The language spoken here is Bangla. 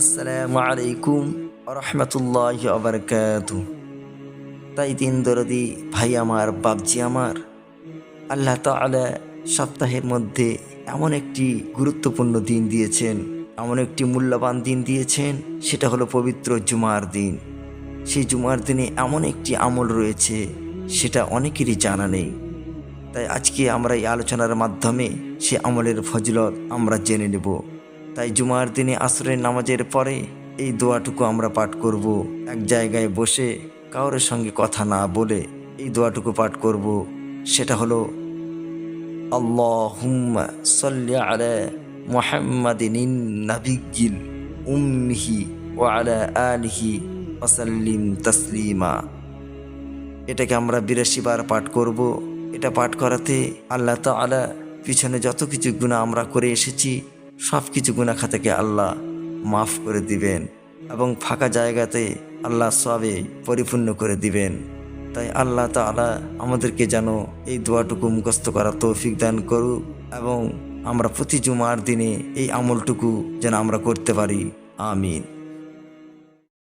আসসালামু আলাইকুম রহমতুল্লাহ আবরকাত তাই দিন দরদি ভাই আমার বাবজি আমার, আল্লাহ তালা সপ্তাহের মধ্যে এমন একটি গুরুত্বপূর্ণ দিন দিয়েছেন, এমন একটি মূল্যবান দিন দিয়েছেন, সেটা হলো পবিত্র জুমার দিন। সেই জুমার দিনে এমন একটি আমল রয়েছে, সেটা অনেকেরই জানা নেই। তাই আজকে আমরা এই আলোচনার মাধ্যমে সে আমলের ফজলত আমরা জেনে নেব। তাই জুমার দিনে আসরের নামাজের পরে এই দোয়াটুকু আমরা পাঠ করব। এক জায়গায় বসে কারোর সঙ্গে কথা না বলে এই দোয়াটুকু পাঠ করব। সেটা হলো, আল্লাহুম্মা সাল্লি আলা মুহাম্মাদিন নাবিয়্যিল উম্মিহি ওয়া আলা আলিহি ওয়াসাল্লিম তাসলিমা। এটাকে আমরা বিরাশি বার পাঠ করব। এটা পাঠ করাতে আল্লাহ তাআলা পিছনে যত কিছু গুণা আমরা করে এসেছি সব কিছু গুণা খাতাকে আল্লাহ মাফ করে দিবেন এবং ফাঁকা জায়গাতে আল্লাহ সবে পরিপূর্ণ করে দিবেন। তাই আল্লাহ তালা আমাদেরকে যেন এই দোয়াটুকু মুখস্থ করা তৌফিক দান করুক এবং আমরা প্রতি জুমার দিনে এই আমলটুকু যেন আমরা করতে পারি। আমিন।